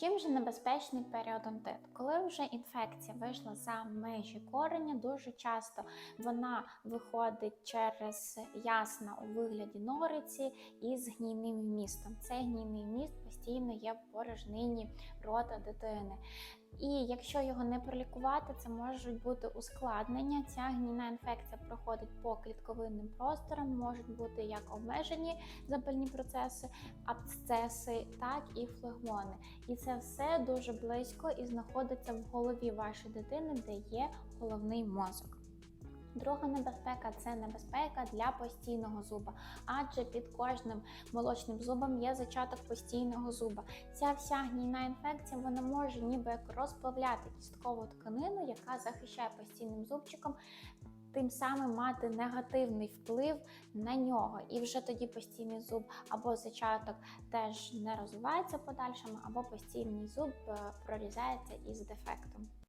Чим же небезпечний періодонтит? Коли вже інфекція вийшла за межі кореня, дуже часто вона виходить через ясна у вигляді нориці із гнійним вмістом. Цей гнійний вміст постійно є в порожнині рота дитини. І якщо його не пролікувати, це можуть бути ускладнення. Ця гнійна інфекція проходить по клітковинним просторам, можуть бути як обмежені запальні процеси, абсцеси, так і флегмони. І це все дуже близько і знаходиться в голові вашої дитини, де є головний мозок. Друга небезпека це небезпека для постійного зуба, адже під кожним молочним зубом є зачаток постійного зуба. Ця вся гнійна інфекція вона може ніби як розплавляти кісткову тканину, яка захищає постійним зубчиком, тим самим мати негативний вплив на нього. І вже тоді постійний зуб або зачаток теж не розвивається подальшому, або постійний зуб е, прорізається із дефектом.